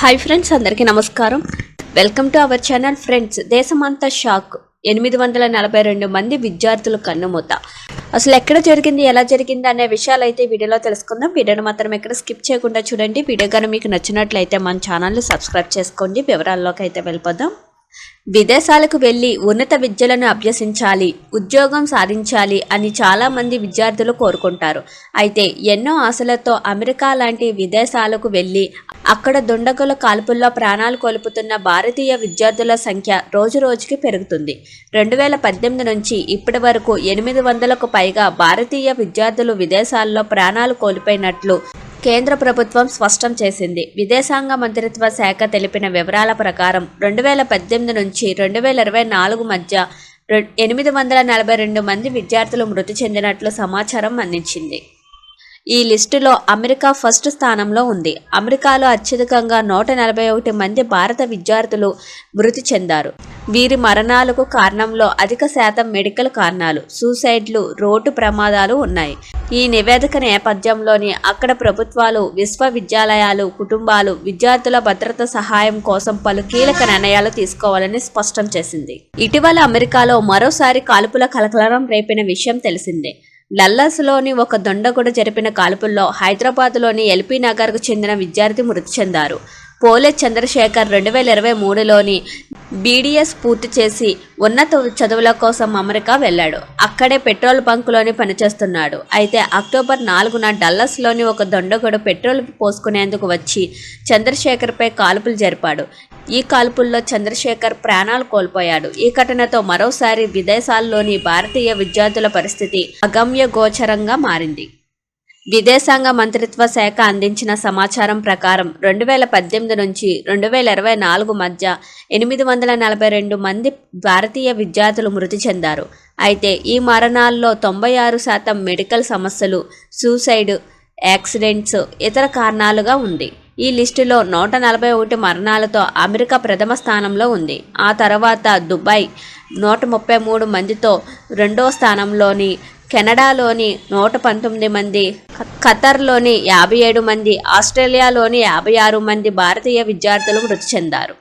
Hi friends అందరికీ నమస్కారం. Welcome to our channel friends దేశమంతా షాక్. ఎనిమిది వందల నలభై రెండు మంది విద్యార్థులు కన్నుమూత. అసలు ఎక్కడ జరిగింది ఎలా జరిగింది అనే విషయాలు అయితే వీడియోలో తెలుసుకుందాం. వీడియోను మాత్రం ఎక్కడ స్కిప్ చేయకుండా చూడండి. వీడియో కానీ మీకు నచ్చినట్లయితే మన ఛానల్ని సబ్స్క్రైబ్ చేసుకోండి. వివరాల్లోకి అయితే వెళ్ళిపోదాం. విదేశాలకు వెళ్ళి ఉన్నత విద్యలను అభ్యసించాలి ఉద్యోగం సాధించాలి అని చాలామంది విద్యార్థులు కోరుకుంటారు. అయితే ఎన్నో ఆశలతో అమెరికా లాంటి విదేశాలకు వెళ్ళి అక్కడ దుండగుల కాల్పుల్లో ప్రాణాలు కోల్పుతున్న భారతీయ విద్యార్థుల సంఖ్య రోజు రోజుకి పెరుగుతుంది. రెండు వేల పద్దెనిమిది నుంచి ఇప్పటి వరకు ఎనిమిది వందలకు పైగా భారతీయ విద్యార్థులు విదేశాల్లో ప్రాణాలు కోల్పోయినట్లు కేంద్ర ప్రభుత్వం స్పష్టం చేసింది. విదేశాంగ మంత్రిత్వ శాఖ తెలిపిన వివరాల ప్రకారం రెండు వేల పద్దెనిమిది నుంచి రెండు వేల ఇరవై నాలుగు మధ్య ఎనిమిది వందల నలభై రెండు మంది విద్యార్థులు మృతి చెందినట్లు సమాచారం అందించింది. ఈ లిస్టులో అమెరికా ఫస్ట్ స్థానంలో ఉంది. అమెరికాలో అత్యధికంగా నూట నలభై ఒకటి మంది భారత విద్యార్థులు మృతి చెందారు. వీరి మరణాలకు కారణంలో అధిక శాతం మెడికల్ కారణాలు సూసైడ్లు రోడ్డు ప్రమాదాలు ఉన్నాయి. ఈ నివేదిక నేపథ్యంలోని అక్కడ ప్రభుత్వాలు విశ్వవిద్యాలయాలు కుటుంబాలు విద్యార్థుల భద్రత సహాయం కోసం పలు కీలక నిర్ణయాలు తీసుకోవాలని స్పష్టం చేసింది. ఇటీవల అమెరికాలో మరోసారి కాల్పుల కలకలం రేపిన విషయం తెలిసిందే. డల్లాస్లోని ఒక దొండగుడు జరిపిన కాల్పుల్లో హైదరాబాద్లోని ఎల్పీ నగర్కు చెందిన విద్యార్థి మృతి చెందారు. పోలే చంద్రశేఖర్ రెండు వేల ఇరవై మూడులోని బీడీఎస్ పూర్తి చేసి ఉన్నత చదువుల కోసం అమెరికా వెళ్ళాడు. అక్కడే పెట్రోల్ బంకులోని పనిచేస్తున్నాడు. అయితే అక్టోబర్ నాలుగున డల్లస్లోని ఒక దొండగుడు పెట్రోల్ పోసుకునేందుకు వచ్చి చంద్రశేఖర్పై కాల్పులు జరిపాడు. ఈ కాల్పుల్లో చంద్రశేఖర్ ప్రాణాలు కోల్పోయాడు. ఈ ఘటనతో మరోసారి విదేశాల్లోని భారతీయ విద్యార్థుల పరిస్థితి అగమ్య గోచరంగా మారింది. విదేశాంగ మంత్రిత్వ శాఖ అందించిన సమాచారం ప్రకారం రెండు వేల పద్దెనిమిది నుంచి రెండు వేల ఇరవై నాలుగు మధ్య ఎనిమిది వందల నలభై రెండు మంది భారతీయ విద్యార్థులు మృతి చెందారు. అయితే ఈ మరణాల్లో తొంభై ఆరు శాతం మెడికల్ సమస్యలు సూసైడ్ యాక్సిడెంట్స్ ఇతర కారణాలుగా ఉంది. ఈ లిస్టులో నూట నలభై ఒకటి మరణాలతో అమెరికా ప్రథమ స్థానంలో ఉంది. ఆ తర్వాత దుబాయ్ నూట ముప్పై మూడు మందితో రెండో స్థానంలోని కెనడాలోని నూట పంతొమ్మిది మంది ఖతర్లోని యాభై ఏడు మంది ఆస్ట్రేలియాలోని యాభై ఆరు మంది భారతీయ విద్యార్థులు మృతి చెందారు.